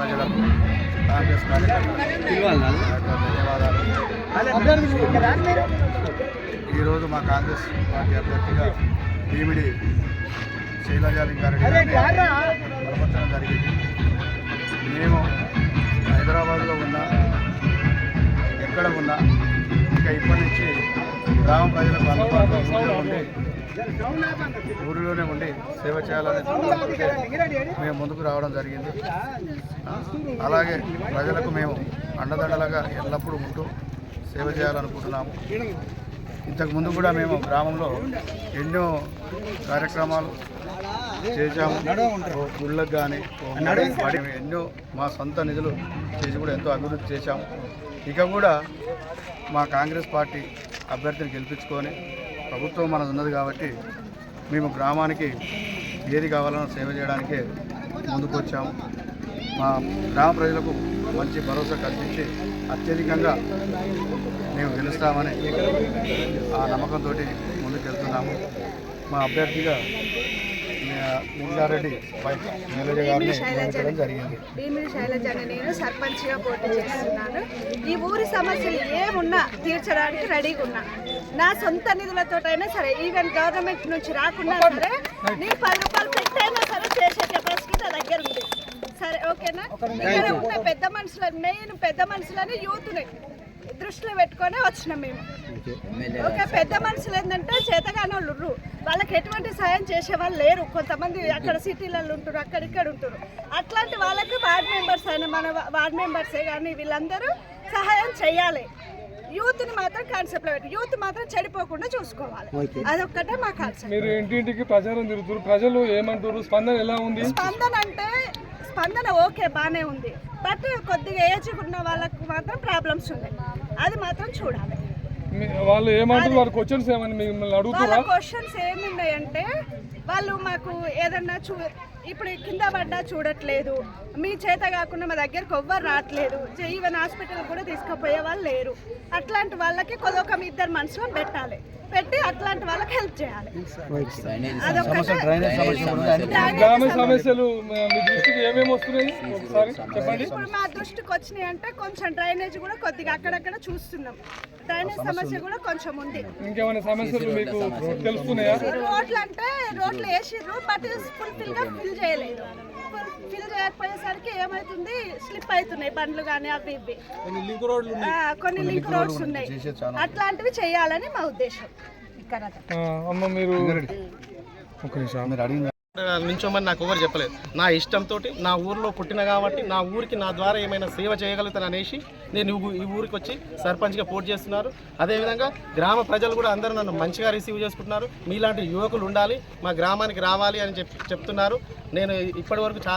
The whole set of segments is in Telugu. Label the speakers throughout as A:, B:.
A: ప్రజలకు కాంగ్రెస్ ధన్యవాదాలు. ఈరోజు మా కాంగ్రెస్ పార్టీ అభ్యర్థిగా భీమిడి శైలజాలింగారెడ్డి బలపరచడం జరిగింది. మేము హైదరాబాద్లో ఉన్నా ఎక్కడ ఉన్నా ఇక ఇప్పటి నుంచి గ్రామ ప్రజలకు అందుబాటులో ఉండి ఊరిలోనే ఉండి సేవ చేయాలనే మేము ముందుకు రావడం జరిగింది. అలాగే ప్రజలకు మేము అండదండలుగా ఎల్లప్పుడూ ఉంటూ సేవ చేయాలనుకుంటున్నాము. ఇంతకుముందు కూడా మేము గ్రామంలో ఎన్నో కార్యక్రమాలు చేశాము. గుళ్ళకు కానీ ఎన్నో మా సొంత నిధులు చేసి కూడా ఎంతో అభివృద్ధి చేశాము. ఇక కూడా మా కాంగ్రెస్ పార్టీ అభ్యర్థిని గెలిపించుకొని ప్రభుత్వం మనది ఉన్నది కాబట్టి మేము గ్రామానికి ఏది కావాలన్నా సేవ చేయడానికే ముందుకు వచ్చాము. మా గ్రామ ప్రజలకు మంచి భరోసా కల్పించి అత్యధికంగా మేము గెలుస్తామని ఆ నమ్మకంతో ముందుకెళ్తున్నాము. మా అభ్యర్థిగా లింగారెడ్డి వైఫ్ నీలజ గారిని నియమించడం జరిగింది.
B: భీమిడి శైలజ అని నేను సర్పంచ్గా పోటీ చేస్తున్నాను. ఈ ఊరి సమస్యలు ఏమున్నా తీర్చడానికి రెడీగా ఉన్నా. నా సొంత నిధులతోటైనా సరే ఈవెన్ గవర్నమెంట్ నుంచి రాకున్నా సరే నేను పది రూపాయలు పెట్టైనా సరే చేసే కెపాసిటీ నా దగ్గర ఉంది. సరే ఓకేనా? ఇక్కడ ఉన్న పెద్ద మనుషుల మెయిన్ పెద్ద మనుషులని యూత్ని దృష్టిలో పెట్టుకొని వచ్చినాం మేము. ఓకే. పెద్ద మనుషులు ఏంటంటే చేతగానే వాళ్ళు ఉర్రు. వాళ్ళకి ఎటువంటి సాయం చేసే వాళ్ళు లేరు. కొంతమంది అక్కడ సిటీలలో ఉంటారు అక్కడ ఇక్కడ ఉంటారు. అట్లాంటి వాళ్ళకి వార్డ్ మెంబర్స్ అయిన మన వార్డ్ మెంబర్సే కానీ వీళ్ళందరూ సహాయం చేయాలి. యూత్ని మాత్రం కాన్సెప్ట్లో పెట్టి యూత్ మాత్రం చెడిపోకుండా చూసుకోవాలి. అదొక్కటే మా కాన్సెప్ట్
C: మీరు ఇంటింటికి ప్రచారం తిరుగుతారు ప్రజలు ఏమంటారు స్పందన ఎలా ఉంది?
B: స్పందన అంటే స్పందన ఓకే బాగానే ఉంది. బట్ కొద్దిగా ఏజ్ ఉన్న వాళ్ళకు మాత్రం ప్రాబ్లమ్స్ ఉన్నాయి. అది మాత్రం చూడాలి.
C: వాళ్ళు ఏమంటారు? వారి క్వశ్చన్స్ ఏమని మిమ్మల్ని
B: వాళ్ళ
C: అడుగుతారా
B: క్వశ్చన్స్ ఏమున్నాయంటే వాళ్ళు మాకు ఏదన్నా చూ ఇప్పుడు కింద పడ్డా చూడట్లేదు. మీ చేత కాకుండా మా దగ్గరకు ఎవ్వరు రావట్లేదు. ఈవెన్ హాస్పిటల్ కూడా తీసుకుపోయే వాళ్ళు లేరు. అట్లాంటి వాళ్ళకి కొదొక మీ ఇద్దరు మనుషులను పెట్టాలి. పెట్టి అట్లాంటి వాళ్ళకి హెల్ప్ చేయాలి. ఇప్పుడు మా దృష్టికి వచ్చినాయి అంటే కొంచెం డ్రైనేజ్ కూడా కొద్దిగా అక్కడక్కడ చూస్తున్నాం. డ్రైనేజ్ సమస్య కూడా కొంచెం ఉంది.
C: ఇంకేమైనా సమస్యలు మీకు తెలుస్తున్నాయా?
B: రోడ్లు అంటే రోడ్లు వేసిర్రు బట్ ఫుల్ఫిల్గా ఫిల్ చేయలేదు. ఫిల్ చేయకపోయేసరికి ఏమవుతుంది స్లిప్ అవుతున్నాయి బండ్లు కానీ అవి ఇవి. ఆ, కొన్ని లింక్ రోడ్స్ ఉన్నాయి. అట్లాంటివి చేయాలని మా ఉద్దేశం. ఇక్కడ
C: ఆ, అమ్మ మీరు
D: నించోమని నాకు ఎవరు చెప్పలేదు. నా ఇష్టంతో నా ఊర్లో పుట్టిన కాబట్టి నా ఊరికి నా ద్వారా ఏమైనా సేవ చేయగలుగుతాను అనేసి నేను ఈ ఈ ఊరికి వచ్చి సర్పంచ్గా పోటీ చేస్తున్నారు. అదేవిధంగా గ్రామ ప్రజలు కూడా అందరూ నన్ను మంచిగా రిసీవ్ చేసుకుంటున్నారు. మీలాంటి యువకులు ఉండాలి మా గ్రామానికి రావాలి అని చెప్ చెప్తున్నారు. నేను ఇప్పటి వరకు చా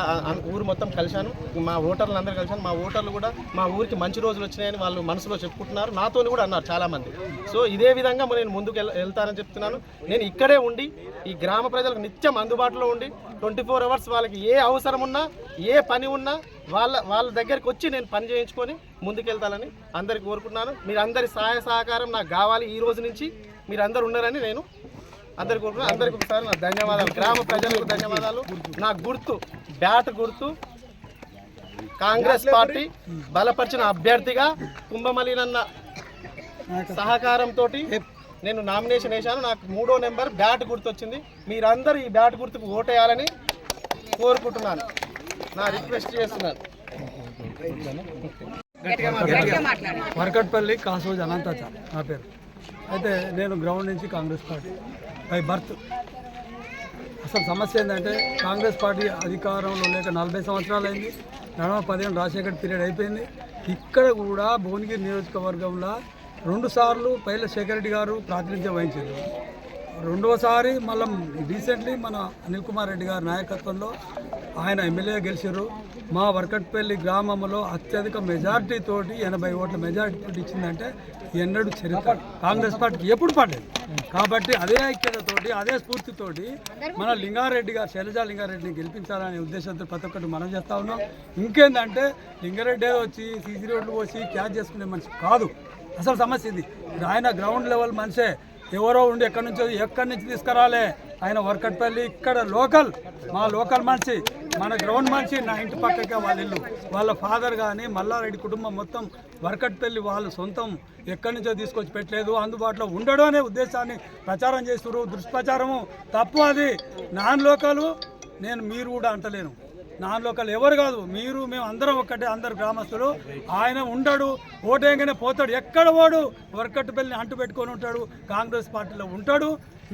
D: ఊరు మొత్తం కలిశాను. మా ఓటర్లు అందరూ కలిశాను. మా ఓటర్లు కూడా మా ఊరికి మంచి రోజులు వచ్చినాయని వాళ్ళు మనసులో చెప్పుకుంటున్నారు. నాతో కూడా అన్నారు చాలామంది. సో ఇదే విధంగా నేను ముందుకు వెళ్తానని చెప్తున్నాను. నేను ఇక్కడే ఉండి ఈ గ్రామ ప్రజలకు నిత్యం అందుబాటులో ఉండి ట్వంటీ ఫోర్ అవర్స్ వాళ్ళకి ఏ అవసరం ఉన్నా ఏ పని ఉన్నా వాళ్ళ వాళ్ళ దగ్గరికి వచ్చి నేను పని చేయించుకొని ముందుకెళ్తానని అందరికి కోరుకుంటున్నాను. మీరు అందరి సహాయ సహకారం నాకు కావాలి ఈ రోజు నుంచి. మీరు అందరు ఉన్నారని నేను అందరికి అందరికి ఒకసారి నా ధన్యవాదాలు. గ్రామ ప్రజలకు ధన్యవాదాలు. నా గుర్తు బ్యాట్ గుర్తు. కాంగ్రెస్ పార్టీ బలపరిచిన అభ్యర్థిగా కుంభమలినన్న సహకారంతో నేను నామినేషన్ వేశాను. నాకు మూడో నెంబర్ బ్యాట్ గుర్తొచ్చింది. మీరందరూ ఈ బ్యాట్ గుర్తుకు ఓటేయాలని కోరుకుంటున్నాను. నా రిక్వెస్ట్ చేస్తున్నాను.
E: వరకట్పల్లి కాసోజ్ అనంతాచార్ నా పేరు. అయితే నేను గ్రౌండ్ నుంచి కాంగ్రెస్ పార్టీ. By birth. అసలు సమస్య ఏంటంటే కాంగ్రెస్ పార్టీ అధికారంలో లేక నలభై సంవత్సరాలు అయింది నడమ పదిహేను రాజశేఖర్ పీరియడ్ అయిపోయింది. ఇక్కడ కూడా భువనగిరి నియోజకవర్గంలో రెండుసార్లు పైల శేఖర్ రెడ్డి గారు ప్రాతినిధ్యం వహించారు. రెండవసారి మళ్ళీ రీసెంట్లీ మన అనిల్ కుమార్ రెడ్డి గారి నాయకత్వంలో ఆయన ఎమ్మెల్యే గెలిచారు మా వర్కట్పల్లి గ్రామంలో అత్యధిక మెజారిటీ తోటి ఎనభై ఓట్ల మెజార్టీ తోటి ఇచ్చిందంటే ఎన్నడూ చరిత్ర. కాంగ్రెస్ పార్టీకి ఎప్పుడు పడలేదు. కాబట్టి అదే ఐక్యతతోటి అదే స్ఫూర్తితోటి మన లింగారెడ్డి గారు శైలజా లింగారెడ్డిని గెలిపించాలనే ఉద్దేశంతో ప్రతి ఒక్కటి మనం చేస్తా ఉన్నాం. ఇంకేందంటే లింగారెడ్డి వచ్చి సీసీ రోడ్లు పోసి క్యాచ్ చేసుకునే మనిషి కాదు. అసలు సమస్య ఇది. ఆయన గ్రౌండ్ లెవెల్ మనిషే. ఎవరో ఉండి ఎక్కడి నుంచో ఎక్కడి నుంచి తీసుకురాలే. ఆయన వర్కట్పల్లి ఇక్కడ లోకల్ మా లోకల్ మనిషి మన గ్రౌండ్ మనిషి నా ఇంటి పక్కకే వాళ్ళ ఇల్లు. వాళ్ళ ఫాదర్ కానీ మల్లారెడ్డి కుటుంబం మొత్తం వర్కట్పల్లి వాళ్ళు సొంతం. ఎక్కడి నుంచో తీసుకొచ్చి పెట్టలేదు. అందుబాటులో ఉండడం అనే ఉద్దేశాన్ని ప్రచారం చేస్తున్నారు దుష్ప్రచారము తప్పు అది. నాన్ లోకలు నేను మీరు కూడా అంటలేను. నాన్ లోకల్ ఎవరు కాదు. మీరు మేము అందరం ఒక్కటే అందరు గ్రామస్తులు. ఆయన ఉండడు ఓటేయంగానే పోతాడు. ఎక్కడ వాడు ఓడు బిల్ని అంటు పెట్టుకొని ఉంటాడు. కాంగ్రెస్ పార్టీలో ఉంటాడు.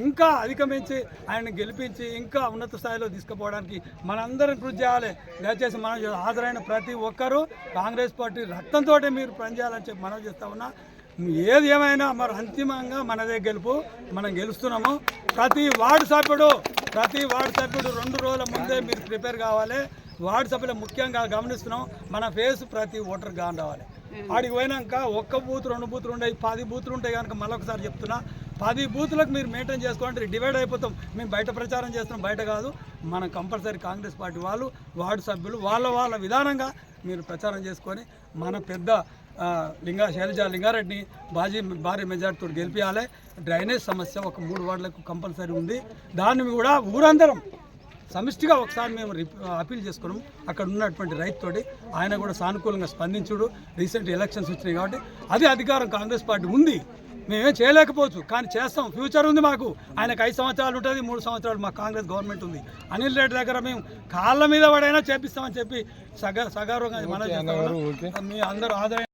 E: ఇంకా అధిగమించి ఆయన గెలిపించి ఇంకా ఉన్నత స్థాయిలో తీసుకుపోవడానికి మనందరం కృషి చేయాలి. దయచేసి మనం హాజరైన ప్రతి ఒక్కరూ కాంగ్రెస్ పార్టీ రక్తంతో మీరు పనిచేయాలని చెప్పి మనం చేస్తా ఉన్నా. ఏది ఏమైనా మరి అంతిమంగా మనదే గెలుపు మనం గెలుస్తున్నాము. ప్రతి వార్డు సభ్యుడు ప్రతి వార్డు సభ్యుడు రెండు రోజుల ముందే మీరు ప్రిపేర్ కావాలి. వార్డు సభ్యులు ముఖ్యంగా గమనిస్తున్నాం మన ఫేస్ ప్రతి ఓటర్ రావాలి. ఆడికి పోయినాక ఒక్క బూత్ రెండు బూతులు ఉంటాయి పది బూతులు ఉంటాయి కనుక మళ్ళొకసారి చెప్తున్నా పది బూతులకు మీరు మెయింటైన్ చేసుకోవాలంటే డివైడ్ అయిపోతాం. మేము బయట ప్రచారం చేస్తున్నాం బయట కాదు. మనం కంపల్సరీ కాంగ్రెస్ పార్టీ వాళ్ళు వార్డు సభ్యులు వాళ్ళ వాళ్ళ విధానంగా మీరు ప్రచారం చేసుకొని మన పెద్ద లింగా శైలజ లింగారెడ్డిని బాజీ భారీ మెజార్టీతో గెలిపించాలి డ్రైనేజ్ సమస్య ఒక మూడు వార్డులకు కంపల్సరీ ఉంది. దాన్ని కూడా ఊరందరం సమిష్టిగా ఒకసారి మేము రిప్ అపీల్ చేసుకున్నాం అక్కడ ఉన్నటువంటి రైతుతోటి ఆయన కూడా సానుకూలంగా స్పందించుడు. రీసెంట్ ఎలక్షన్స్ వచ్చినాయి కాబట్టి అది అధికారం కాంగ్రెస్ పార్టీ ఉంది. మేమేం చేయలేకపోవచ్చు. కానీ చేస్తాం. ఫ్యూచర్ ఉంది మాకు. ఆయనకు ఐదు సంవత్సరాలు ఉంటుంది మూడు సంవత్సరాలు మా కాంగ్రెస్ గవర్నమెంట్ ఉంది. అనిల్ రెడ్డి దగ్గర మేము కాళ్ళ మీద పడైనా చేపిస్తామని చెప్పి సగ సగర్వంగా మనం మీ అందరూ ఆదాయం